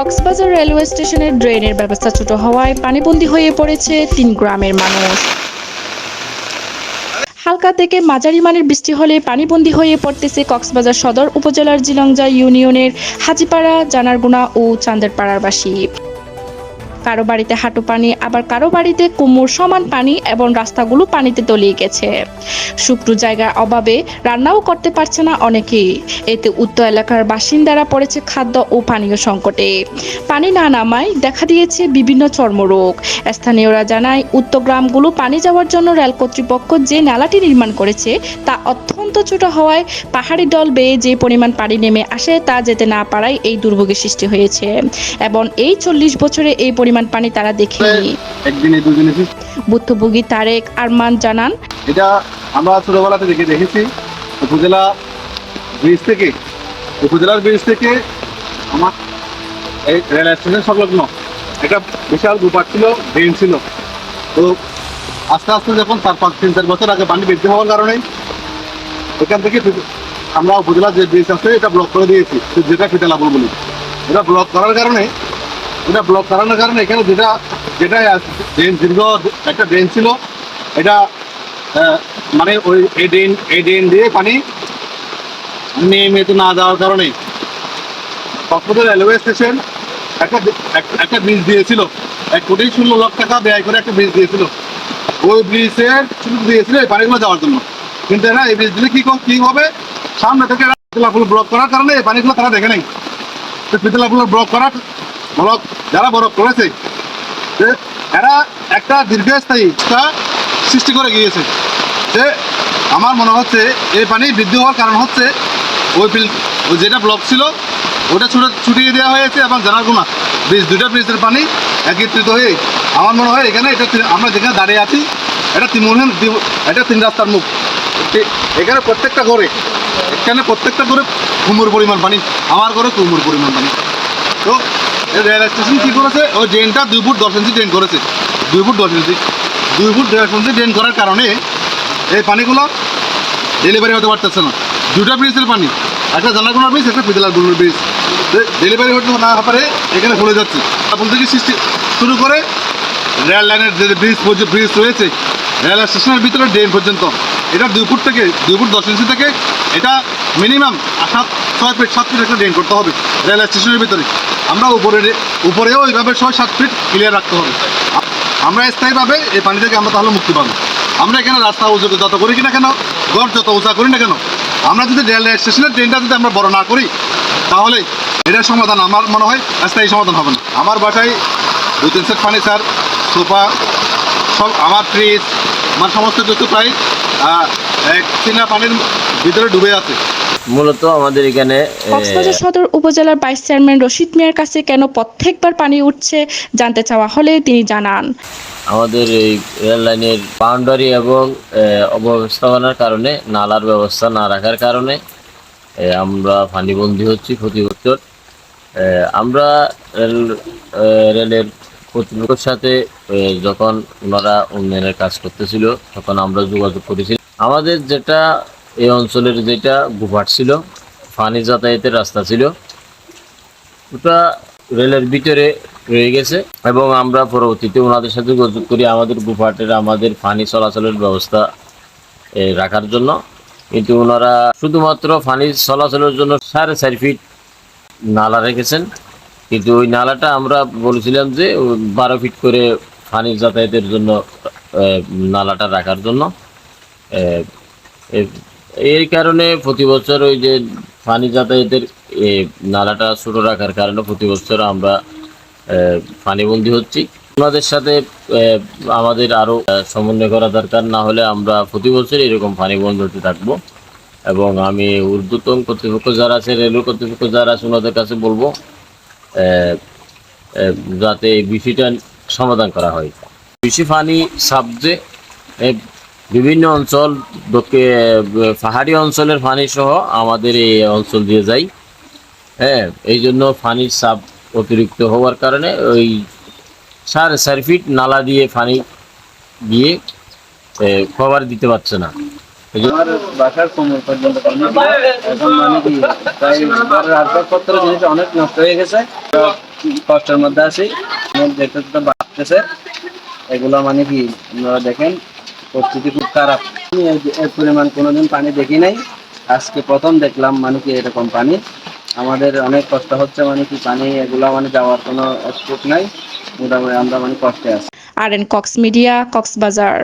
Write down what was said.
Cox's Bazar railway স্টেশনের ড্রেনের ব্যবস্থা ছোট হওয়ায় পানিবন্দী হয়ে পড়েছে তিন গ্রামের মানুষ। হালকা থেকে মাঝারি মানের বৃষ্টি হলে পানিবন্দী হয়ে পড়তেছে কক্সবাজার সদর উপজেলার জিলংজা ইউনিয়নের হাজিপাড়া, জানারগুনা ও চান্দেরপাড়ার বাসী। কারও বাড়িতে হাঁটু পানি, আবার কারও বাড়িতে কোমর সমান পানি এবং রাস্তাগুলো পানিতে তলিয়ে গেছে। শুকনো জায়গার অভাবে রান্নাও করতে পারছে না অনেকেই। এতে উত্তর এলাকার বাসিন্দারা পড়েছে খাদ্য ও পানীয় সংকটে। পানি না নামায় দেখা দিয়েছে বিভিন্ন চর্মরোগ। স্থানীয়রা জানায় উত্তর গ্রামগুলো পানি যাওয়ার জন্য রেল কর্তৃপক্ষ যে নালাটি নির্মাণ করেছে, তা অত্যন্ত ছোট হওয়ায় পাহাড়ি দল বেয়ে যে পরিমাণ পানি নেমে আসে তা যেতে না পারায় এই দুর্ভোগের সৃষ্টি হয়েছে। এবং এই চল্লিশ বছরে এই পরিমাণ পানি তারা দেখেনি একদিনে দুদিনে ভুক্তভোগী তারেক আরমান জানান এটা আমরা ছোটবেলাতে দেখে দেখেছি। উপজেলা ব্রিজ থেকে উপজেলার ব্রিজ থেকে আমার এই রেল স্টেশন সংলগ্ন একটা বিশাল গুপার ছিল ড্রেন ছিল। তো আস্তে আস্তে যখন চার পাঁচ তিন চার বছর আগে পানি বৃদ্ধি হওয়ার কারণে এখান থেকে আমরা উপজেলার যে ব্রিজ আছে এটা ব্লক করে দিয়েছি। যেটা ফিতেলাপুর বলি। এটা ব্লক করার কারণে এটা ব্লক করানোর কারণে এখানে যেটা যেটা ড্রেন দীর্ঘ একটা ড্রেন ছিল, এটা মানে ওই এই ড্রেন এই ড্রেন দিয়ে পানি নিয়মিত না যাওয়ার কারণে কক্সবাজার রেলওয়ে স্টেশন একটা একটা ব্রিজ দিয়েছিল। এক কোটি ষোলো লাখ টাকা ব্যয় করে একটা ব্রিজ দিয়েছিল। ওই ব্রিজের সুযোগ দিয়েছিল এই পানিগুলো যাওয়ার জন্য। কিন্তু এরা এই ব্রিজ দিলে কি কি হবে? সামনে থেকে পিতলাপুল ব্লক করার কারণে এই পানিগুলো তারা দেখে নেই। তো পিতলাপুল ব্লক করার ব্লক, যারা বরফ করেছে এরা একটা দীর্ঘস্থায়ী সৃষ্টি করে গিয়েছে। যে আমার মনে হচ্ছে এই পানি বৃদ্ধি হওয়ার কারণ হচ্ছে ওই ওই যেটা ব্লক ছিল ওটা ছুটে, ছুটিয়ে দেওয়া হয়েছে এবং জানারগুনা ব্রিজ, দুইটা ব্রিজের পানি একত্রিত হয়ে আমার মনে হয় এখানে এটা আমরা যেখানে দাঁড়িয়ে আছি, এটা দ্বি- এটা তিন রাস্তার মুখ। এখানে প্রত্যেকটা ঘরে, এখানে প্রত্যেকটা ঘরে কুমুর পরিমাণ পানি, আমার ঘরে কুমুর পরিমাণ পানি। তো রেল স্টেশন কী করেছে? ওই ড্রেনটা দুই ফুট দশ ইঞ্চি ড্রেন করেছে। দুই ফুট দশ ইঞ্চি দুই ফুট দশ ইঞ্চি ড্রেন করার কারণে এই পানিগুলো ডেলিভারি হতে পারতেছে না। দুটা ব্রিজের পানি। একটা জানাগুনা ব্রিজ একটা পিতলারগুলোর ব্রিজ ডেলিভারি হতে না পারে, এখানে পড়ে যাচ্ছে। আপন থেকে সৃষ্টি শুরু করে রেল লাইনের যে ব্রিজ ব্রিজ রয়েছে রেল স্টেশনের ভিতরে ড্রেন পর্যন্ত। এটা দুই ফুট থেকে, দুই ফুট দশ ইঞ্চি থেকে এটা মিনিমাম সাত ছয় ফিট সাত ফিট একটা ড্রেন করতে হবে রেল স্টেশনের ভিতরে। আমরা উপরে উপরেও ওইভাবে ছয়, সাত ফিট ক্লিয়ার রাখতে হবে। আমরা স্থায়ীভাবে এই পানি থেকে আমরা তাহলে মুক্তি পাবো। আমরা এখানে রাস্তা উঁচু যত করি কিনা কেন গড় যত উঁচা করি না কেন, আমরা যদি রেল স্টেশনের ট্রেনটা যদি আমরা বড় না করি, তাহলে এটার সমাধান আমার মনে হয় স্থায়ী সমাধান হবে না। আমার বাসায় দু তিন সেট ফার্নিচার সোফা, সব আমার ফ্রিজ আমার সমস্ত কিছু প্রায় চিনা পানির ভিতরে ডুবে আছে। মূলত আমাদের এখানে কক্সবাজার সদর উপজেলার ভাইস চেয়ারম্যান রশিদ মিয়ার কাছে কেন প্রত্যেকবার পানি উঠছে জানতে চাওয়া হলে তিনি জানান। আমাদের এই রেল লাইনের বাউন্ডারি এবং অব্যবস্থাপনার কারণে নালার ব্যবস্থা না রাখার কারণে আমরা পানিবন্দী হচ্ছি প্রতি বছর আমরা রেল রেলের কর্তৃপক্ষের সাথে যখন ওনারা উন্নয়নের কাজ করতেছিল, তখন আমরা যোগাযোগ করেছি। আমাদের যেটা, এই অঞ্চলের যেটা গুফাট ছিল পানি যাতায়াতের রাস্তা ছিল, ওটা রেলের ভিতরে রয়ে গেছে এবং আমরা পরবর্তীতে ওনাদের সাথে যোগাযোগ করি আমাদের গুফাটের আমাদের পানি চলাচলের ব্যবস্থা রাখার জন্য। কিন্তু ওনারা শুধুমাত্র পানি চলাচলের জন্য সাড়ে চার ফিট নালা রেখেছেন। কিন্তু ওই নালাটা আমরা বলেছিলাম যে বারো ফিট করে পানি যাতায়াতের জন্য নালাটা রাখার জন্য। এই কারণে প্রতি বছর ওই যে পানি যাতায়াতের নালাটা ছোট রাখার কারণে প্রতি বছর আমরা পানিবন্দী হচ্ছি। ওনাদের সাথে আমাদের আরও সমন্বয় করা দরকার, না হলে আমরা প্রতি বছর এরকম পানিবন্দী হতে থাকব। এবং আমি ঊর্ধ্বতন কর্তৃপক্ষ যারা আছে, রেলওয়ে কর্তৃপক্ষ যারা আছে, ওনাদের কাছে বলব যাতে এই বিষয়টা সমাধান করা হয়। বেশি পানি সাবজে বিভিন্ন অঞ্চল পাহাড়ি অঞ্চলের পানি সহ আমাদের এই অঞ্চল দিয়ে যায় হ্যাঁ এই জন্য পানির চাপ অতিরিক্ত হওয়ার কারণে ওই সার চার ফিট নালা দিয়ে পানি দিয়ে কভার দিতে পারছে না। পানি মানে কষ্টের মধ্যে আছি। দেখতে বাড়তেছে, এগুলো মানে কি, আপনারা দেখেন, পরিস্থিতি খুব খারাপ। এর পরিমাণ কোনোদিন পানি দেখি নাই। আজকে প্রথম দেখলাম মানে কি এরকম পানি। আমাদের অনেক কষ্ট হচ্ছে মানে কি পানি, এগুলো মানে যাওয়ার কোনো স্কোপ নাই। মোটামুটি আমরা মানে কষ্টে আছি। R N Cox media Cox's Bazar